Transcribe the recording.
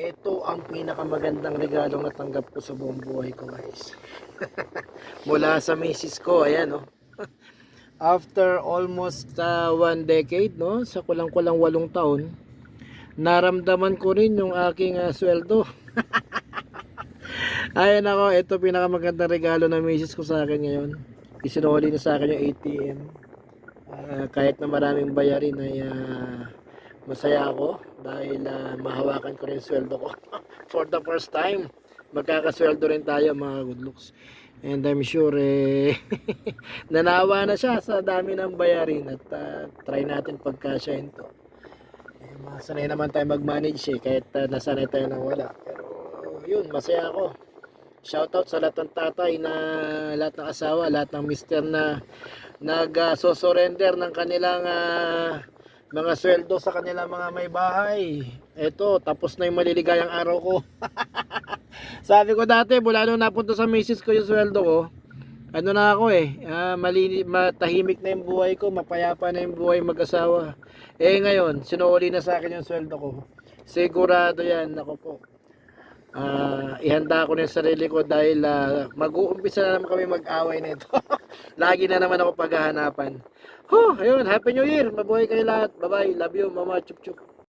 Ito ang pinakamagandang regalong natanggap ko sa buong buhay ko guys. Mula sa misis ko, ayan oh. After almost uh, one decade, no, sa kulang-kulang walong taon, naramdaman ko rin yung aking uh, sweldo. Ayan ako, ito pinakamagandang regalo ng misis ko sa akin ngayon. Isinuli niya sa akin yung ATM. Ah, kahit na maraming bayarin ay ah, masaya ako dahil ah, mahawakan ko rin sweldo ko. For the first time, magkakasweldo rin tayo mga good looks. And I'm sure eh, nanawa na siya sa dami ng bayarin at ah, try natin pagkasyahin to. Eh, masanay naman tayo mag-manage eh, kahit uh, nasanay tayo nang wala. Pero yun, masaya ako. Shoutout sa lahat ng tatay na lahat ng asawa, lahat ng mister na nag-so-surrender ng kanilang ah, mga sweldo sa kanilang mga may bahay. Eto, tapos na yung maliligayang araw ko. Sabi ko dati, mula nung napunta sa misis ko yung sweldo ko, ano na ako eh, ah, malini, matahimik na yung buhay ko, mapayapa na yung buhay mag-asawa. Eh ngayon, sinuuli na sa akin yung sweldo ko. Sigurado yan, ako po. Ah, ihanda ko na yung sarili ko dahil ah, mag-uumpisa na naman kami mag-away nito. Lagi na naman ako paghahanapan. Huh, ayun, Happy New Year. Mabuhay kayo lahat. Bye-bye. Love you, Mama Chup Chup.